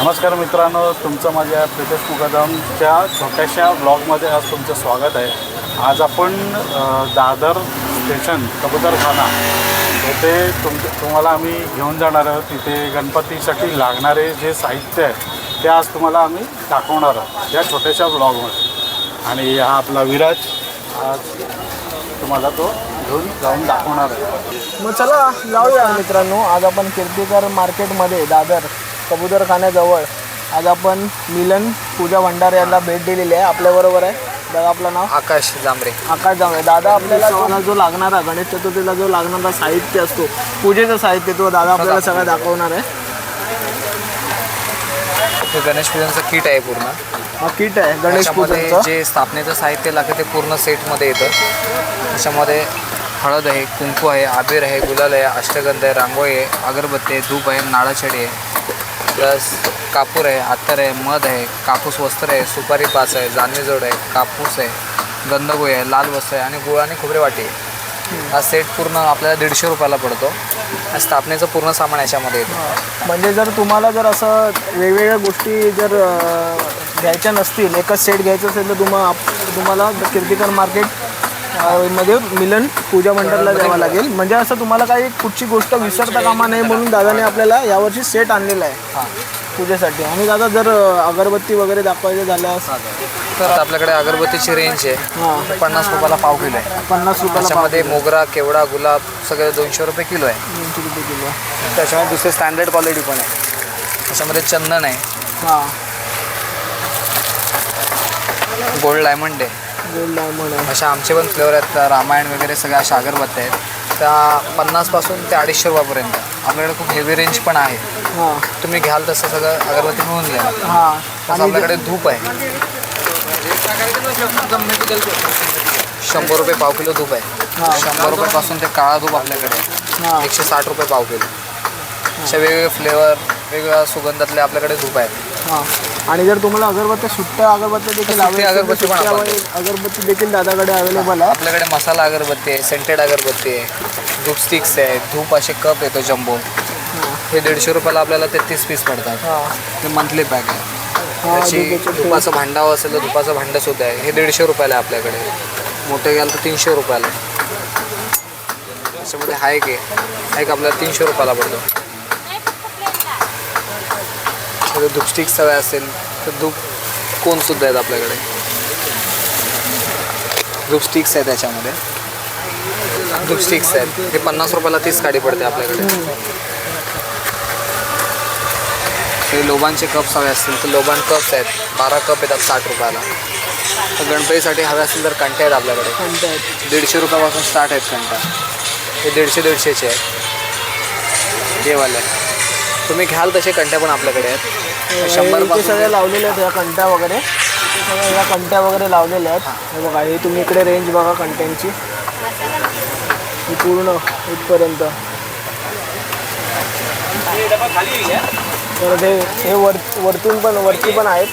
नमस्कार मित्रांनो तुमचं माझ्या प्रितेश मुकादमच्या छोट्याशा ब्लॉगमध्ये आज तुमचं स्वागत आहे. आज आपण दादर स्टेशन कबूतरखाना येथे तुम तुम्हाला आम्ही घेऊन जाणार आहोत. तिथे गणपतीसाठी लागणारे जे साहित्य आहे ते आज तुम्हाला आम्ही दाखवणार आहोत या छोट्याशा ब्लॉगमध्ये आणि हा आपला विराज आज तुम्हाला तो घेऊन जाऊन दाखवणार आहे. मग चला जाऊया मित्रांनो. आज आपण कीर्तिकर मार्केटमध्ये दादर कबूतरखान्याजवळ आज आपण मिलन पूजा भंडार यांना भेट दिलेली आहे. आपल्याबरोबर आहे. दादा आपलं नाव? आकाश जांभरे. आकाश जांभळे दादा आपल्याला जो- जो लागणारा गणेश चतुर्थीला जो लागणारा साहित्य असतो पूजेचं साहित्य तो दादा आपल्याला सगळं दाखवणार आहे. हे गणेश पूजनचं किट आहे पूर्ण. हा किट आहे गणेश त्याच्यामध्ये पूजनचं. जे स्थापनेचं साहित्य लागतं ते पूर्ण सेटमध्ये येतं. त्याच्यामध्ये हळद आहे कुंकू आहे आबीर आहे गुलाल आहे अष्टगंध आहे रांगोळी आहे अगरबत्ती आहे धूप आहे नाळाछडी आहे. प्लस कापूर आहे अत्तर आहे मध आहे कापूस वस्त्र आहे सुपारी पाच आहे जानवी जोड आहे कापूस आहे गंधगोळी आहे लाल वस्त्र आहे आणि गुळ आणि खोबरे वाटी आहे. हा सेट पूर्ण आपल्याला दीडशे रुपयाला पडतो. आणि स्थापनेचं पूर्ण सामान याच्यामध्ये. येतं म्हणजे जर तुम्हाला जर असं वेगवेगळ्या गोष्टी जर घ्यायच्या नसतील एकच सेट घ्यायचं असेल तर तुम्हा तुम्हाला कीर्तिकर मार्केट मध्ये मिलन पूजा मंडळला जावं लागेल. म्हणजे असं तुम्हाला काही कुठची गोष्ट विसरता कामा नये म्हणून दादाने आपल्याला यावर्षी सेट आणलेला आहे. हां. पूजेसाठी. आणि दादा जर अगरबत्ती वगैरे दाखवायचं झाल्यास तर आपल्याकडे अगरबत्तीची रेंज आहे. हां. पन्नास रुपयाला पाव किलो आहे. पन्नास रुपयाला त्याच्यामध्ये मोगरा केवडा गुलाब सगळे दोनशे रुपये किलो आहे. दोनशे रुपये किलो आहे. त्याच्यामध्ये दुसरे स्टँडर्ड क्वालिटी पण आहे. त्याच्यामध्ये चंदन आहे. हां. गोल्ड डायमंड आहे. गोल्ड डायमंड आहे अशा आमचे पण फ्लेवर आहेत रामायण वगैरे सगळ्या अशा अगरबत्त्या आहेत. त्या पन्नासपासून ते अडीचशे रुपयापर्यंत. आपल्याकडे खूप हेवी रेंज पण आहे. हां. तुम्ही घ्याल तसं सगळं अगरबत्ती मिळून जाईल. हां. तसं आपल्याकडे धूप आहे. शंभर रुपये पाव किलो धूप हा. आहे शंभर रुपयापासून ते काळा धूप आपल्याकडे आहे. हां. एकशे साठ रुपये पाव किलो. असे वेगवेगळे फ्लेवर वेगवेगळ्या सुगंधातले आपल्याकडे धूप आहेत. हां. आणि जर तुम्हाला अगरबत्त्या सुट्ट्या अगरबत्त्या देखील सुट्टी हव्या असतील तर अगरबत्ती पण सुट्ट्या आपण वगैरे- अगरबत्ती देखील दादाकडे अवेलेबल आहे. आपल्याकडे मसाला अगरबत्ती आहे सेंटेड अगरबत्ती आहे धूप स्टिक्स आहे धूप असे कप येतो जम्बो हे दीडशे रुपयाला आपल्याला तेहतीस पीस पडतात. हां. ते मंथली पॅक आहे. हां त्याची धुपाचे धुपाचं भांडं हवं असेल तर धुपाचं भांडं सुद्धा आहे. हे दीडशे रुपयाला आहे आपल्याकडे. मोठे घ्याल तर तीनशे रुपयाला. त्याच्यामध्ये हायक आहे. हायक आपल्याला तीनशे रुपयाला पडतो. जर धूप स्टिक्स हवे असेल तर धूप कोनसुद्धा आहेत आपल्याकडे? धूप स्टिक्स आहे त्याच्यामध्ये. धूप स्टिक्स आहेत. हे पन्नास रुपयाला तीस काडी पडते आपल्याकडे. लोबांचे कप्स हवे असतील तर लोबान कप्स आहेत. बारा कप येतात साठ रुपयाला. तर गणपतीसाठी हवे असतील तर कंटे आहेत आपल्याकडे. आहेत. दीडशे रुपयापासून स्टार्ट आहेत कंटा हे दीडशे दीडशेचे आहेत. हे वाले तुम्ही घ्याल तसे कंट्या पण आपल्याकडे आहेत. शंभर इथे सगळ्या लावलेल्या आहेत या कंट्या वगैरे. सगळ्या या कंट्या वगैरे लावलेल्या आहेत. हे बघा हे तुम्ही इकडे रेंज बघा कंट्यांची ही पूर्ण इथपर्यंत. तर ते हे वर वरतून पण वरती पण आहेत.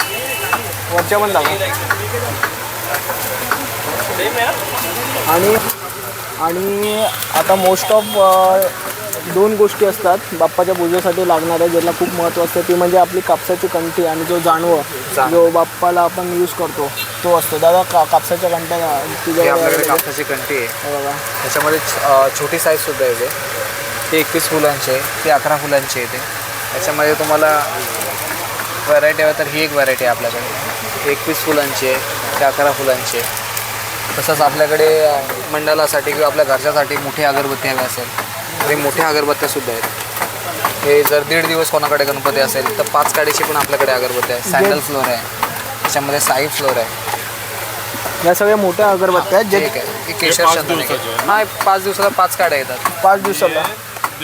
वरच्या पण दाखवा. आणि आणि आता मोस्ट ऑफ दोन गोष्टी असतात बाप्पाच्या पूजेसाठी लागणाऱ्या ज्याला खूप महत्त्व असतं ती म्हणजे आपली कापसाची कंठी आणि जो जानवं. जो बाप्पाला आपण यूज करतो तो असतो. दादा का कापसाच्या हे तुझ्या आपल्याकडे कापसाची कंटी आहे. बघा. त्याच्यामध्ये छोटी साईजसुद्धा येते ती. एकवीस फुलांची आहे ती अकरा फुलांची येते त्याच्यामध्ये तुम्हाला व्हरायटी हवी तर ही एक व्हरायटी आहे आपल्याकडे. एकवीस फुलांची आहे ती अकरा फुलांची आहे. तसंच आपल्याकडे मंडळासाठी किंवा आपल्या घरच्यासाठी मोठी अगरबत्ती हवी असेल. तर हे मोठ्या अगरबत्त्यासुद्धा आहेत. हे जर दीड दिवस कोणाकडे गणपती असेल तर पाच काडीची पण आपल्याकडे अगरबत्ती आहे सँडल फ्लोर आहे. त्याच्यामध्ये साई फ्लोर आहे. या सगळ्या मोठ्या अगरबत्त्या आहेत जे ठीक आहे. हे केशर चंदन आहे. हा पाच दिवसाला पाच काड्या येतात. पाच दिवसाला.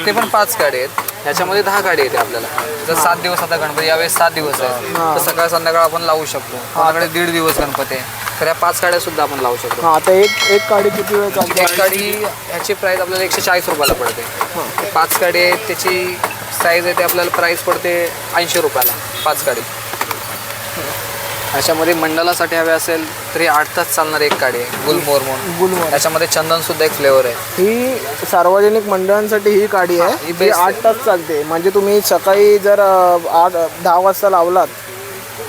ते पण पाच गाडी आहेत. ह्याच्यामध्ये दहा गाडी येते आपल्याला. जर सात दिवस आता गणपती यावेळेस सात दिवस आहे. तर सकाळ संध्याकाळ आपण लावू शकतो. कोणाकडे दीड दिवस गणपती आहे. तर या पाच गाड्या सुद्धा आपण लावू शकतो. हां आता एक एक काडी किती वेळ चालते? एक गाडी ह्याची प्राईस आपल्याला एकशे चाळीस रुपयाला पडते. हां. ते पाच गाडी आहेत त्याची साईज आहे ते आपल्याला प्राईस पडते ऐंशी रुपयाला पाच गाडी. ह्याच्यामध्ये मंडळासाठी हवे असेल तरी आठ तास चालणार एक गाडी आहे गुलमोहर म्हणून. गुलमोहर त्याच्यामध्ये चंदन सुद्धा एक फ्लेवर आहे. ही सार्वजनिक मंडळांसाठी ही ही आहे ही आठ तास चालते. म्हणजे तुम्ही सकाळी जर आठ दहा वाजता लावलात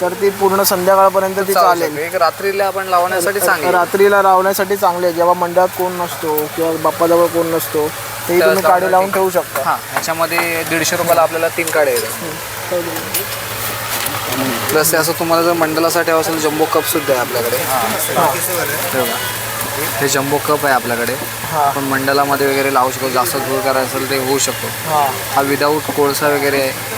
तर ती पूर्ण संध्याकाळपर्यंत ती चालू चालेल. एक रात्रीला आपण लावण्यासाठी चांगली. रात्रीला लावण्यासाठी चांगले आहे. जेव्हा मंडळात कोण नसतो किंवा बाप्पाजवळ कोण नसतो तर तुम्ही चांगलं लावून. ठेवू शकता. हां ह्याच्यामध्ये दीडशे रुपयाला आपल्याला तीन गाड्या येतात प्लस असं तुम्हाला जर मंडळासाठी हवं असेल जम्बो कप सुद्धा आहे आपल्याकडे. हे. हे. जम्बो कप आहे आपल्याकडे. आपण मंडळामध्ये वगैरे लावू शकतो. जास्त धूर करायचं असेल ते होऊ शकतो. हां. हा विदाऊट कोळसा वगैरे आहे.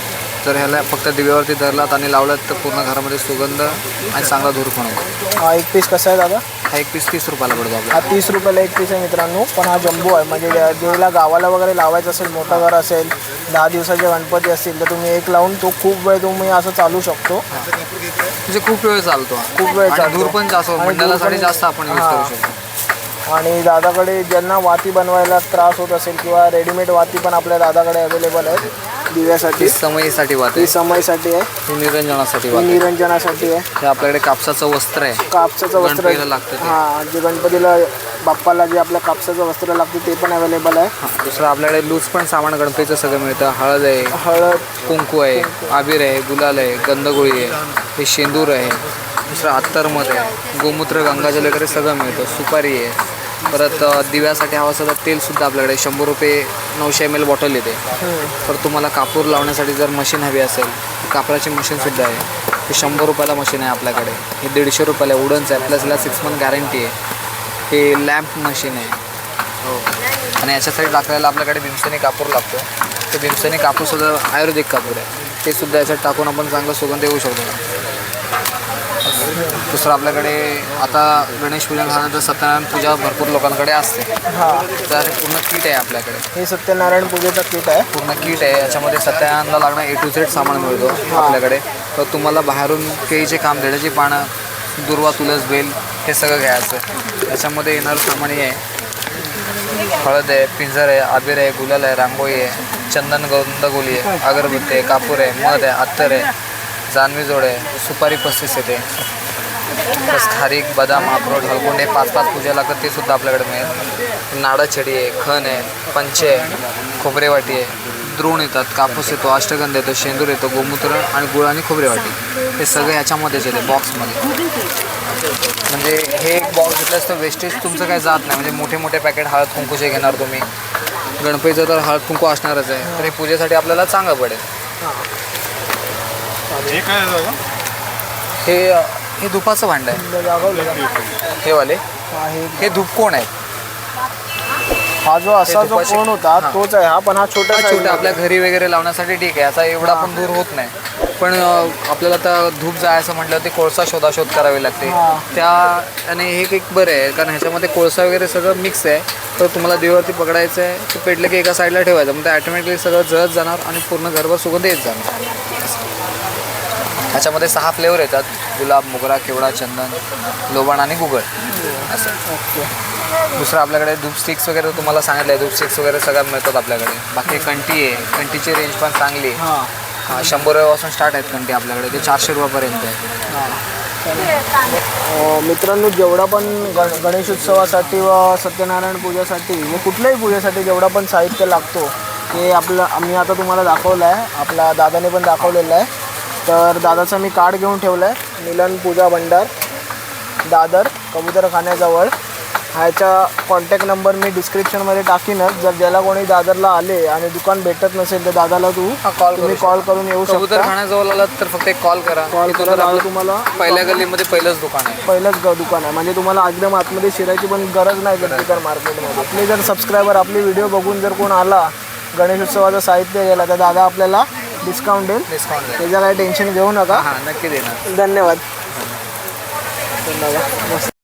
तर ह्याला फक्त दिव्यावरती धरलात आणि लावलात तर पूर्ण घरामध्ये सुगंध आणि चांगला धूर पण होतो. हा एक पीस कसा आहे दादा? हा एक पीस तीस रुपयाला पडतो हा तीस रुपयाला एक पीस आहे मित्रांनो पण हा जम्बो आहे. म्हणजे ज्याला गावाला वगैरे लावायचं असेल मोठं घर असेल दहा दिवसाचे गणपती असतील तर तुम्ही एक लावून तो खूप वेळ तुम्ही असं चालू शकतो. म्हणजे खूप वेळ चालतो. खूप वेळ. धूर पण जास्त मंडळासाठी जास्त आपण यूज. करू शकतो. आणि दादाकडे ज्यांना वाती बनवायला त्रास होत असेल किंवा रेडीमेड वाती पण आपल्या दादाकडे अवेलेबल आहेत दिव्यासाठी. समयीसाठी वात ही समयसाठी आहे. ही निरंजनासाठी ही वात निरंजनासाठी आहे. हे आपल्याकडे कापसाचं वस्त्र आहे. कापसाचं वस्त्र गणपतीला लागतं ते. हां जे गणपतीला बाप्पाला जे आपल्या कापसाचं वस्त्र लागते ते पण अवेलेबल आहे. हा, दुसरं आपल्याकडे लूज पण सामान गणपतीचं सगळं मिळतं. हळद आहे हळद कुंकू आहे आबीर आहे गुलाल आहे गंधगोळी आहे हे शेंदूर आहे. दुसरं अत्तरमध आहे गोमूत्र गंगाजल वगैरे सगळं मिळतं. सुपारी आहे. परत दिव्यासाठी हवं असं तर तेलसुद्धा आपल्याकडे शंभर रुपये नऊशे एम एल बॉटल येते. तर तुम्हाला कापूर लावण्यासाठी जर मशीन हवी असेल तर कापडाची मशीनसुद्धा आहे. ते शंभर रुपयाला मशीन आहे आपल्याकडे. हे दीडशे रुपयाला आहे. वुडनचं आहे. प्लस याला सिक्स मंथ गॅरंटी आहे. हे लॅम्प मशीन आहे. हो. आणि याच्यासाठी टाकायला आपल्याकडे भीमसेनी कापूर लागतो. ते भीमसेनी कापूरसुद्धा आयुर्वेदिक कापूर आहे. ते सुद्धा याच्यात टाकून आपण चांगलं सुगंध येऊ शकतो. दुसरं आपल्याकडे आता गणेश पूजन झाल्यानंतर सत्यनारायण पूजा भरपूर लोकांकडे असते. हां. तर पूर्ण किट आहे आपल्याकडे. हे सत्यनारायण पूजेचं किट आहे. पूर्ण किट आहे. याच्यामध्ये सत्यनारायणला लागणं ए टू झेड सामान मिळतो आपल्याकडे. तर तुम्हाला बाहेरून केळीचे काम देण्याची पानं दुर्वा तुलस बेल हे सगळं घ्यायचं याच्यामध्ये येणारं सामान हे आहे. हळद आहे पिंजर आहे आबीर आहे गुलाल आहे रांगोळी आहे चंदन गंधगोली आहे अगरबत्ती आहे कापूर आहे मध आहे अत्तर आहे. जानवी जोड आहे सुपारी पस्तीस येते. प्लस खारीक बदाम अक्रोड हलकोंड पाच पाच पूजा लागतात ते सुद्धा आपल्याकडे मिळेल. नाडा छडी आहे खण आहे पंचे आहे खोबरे वाटी आहे. द्रोण येतात कापूस येतो अष्टगंध येतो शेंदूर येतो गोमूत्र आणि गुळ आणि खोबरे वाटी. हे सगळं ह्याच्यामध्येच येते बॉक्समध्ये म्हणजे हे एक बॉक्स घेतल्यास तर वेस्टेज तुमचं काही जात नाही. म्हणजे मोठे मोठे पॅकेट हळद कुंकूचे घेणार तुम्ही. गणपतीचं तर हळद कुंकू असणारच आहे. तर हे पूजेसाठी आपल्याला चांगलं पडेल. हे काय आहे दादा हे हे धुपाचं भांडं आहे? हे वाले. हा, धूप कोण आहे? हा जो असा जो कोण होता हां. तोच आहे. हा पण हा छोटा हा छोटा. आपल्या घरी वगैरे लावण्यासाठी ठीक आहे. याचा एवढा पण दूर होत नाही. पण अ, आपल्याला आता धूप जायचं म्हटलं ते कोळसा शोधाशोध करावी लागते. हा. त्या आणि हे एक बरं आहे कारण ह्याच्यामध्ये कोळसा वगैरे सगळं मिक्स आहे. तर तुम्हाला देवावरती पकडायचं आहे. ते पेटलं की एका साईडला ठेवायचं. मग ते ॲटोमॅटिकली सगळं जळत जाणार आणि पूर्ण घरभर सुगंध येत जाणार. ह्याच्यामध्ये सहा फ्लेवर येतात. गुलाब मोगरा केवडा चंदन लोबाण आणि गुगळ. असं. ओके. दुसरं आपल्याकडे धूप स्टिक्स वगैरे तुम्हाला सांगितलं आहे धूप स्टिक्स वगैरे सगळ्यात मिळतात आपल्याकडे. बाकी कंटी आहे. कंटीची रेंज पण चांगली आहे. हां. हा, शंभर रुपयापासून स्टार्ट आहेत कंटी आपल्याकडे. ते चारशे रुपयापर्यंत आहे. मित्रांनो जेवढा पण गण गणेशोत्सवासाठी व सत्यनारायण पूजेसाठी व कुठल्याही पूजेसाठी जेवढा पण साहित्य लागतो ते आपलं आम्ही आता तुम्हाला दाखवलं आहे आपला दादाने पण दाखवलेलं आहे. तर दादाचं मी कार्ड घेऊन ठेवलं आहे मिलन पूजा भंडार दादर कबुतरखान्याजवळ ह्याचा कॉन्टॅक्ट नंबर मी डिस्क्रिप्शनमध्ये टाकीनच. जर ज्याला कोणी दादरला आले आणि दुकान भेटत नसेल तर दादाला तू करू तुम्ही. कॉल करून येऊ शकता. खाण्याजवळ आलात तर फक्त एक कॉल करा. कॉल करा दादा तुम्हाला पहिल्या गल्लीमध्ये पहिलंच दुकान आहे. पहिलंच ग दुकान आहे. म्हणजे तुम्हाला एकदम आतमध्ये शिरायची पण गरज नाही गड्डीकर मार्केटमध्ये आपले जर सबस्क्रायबर आपली व्हिडिओ बघून जर कोण आला गणेशोत्सवाचं साहित्य गेला तर दादा आपल्याला डिस्काउंट देईल. डिस्काउंट द्या त्याचं काही टेन्शन घेऊ नका. हां नक्की देणार. धन्यवाद. धन्यवाद. मस्त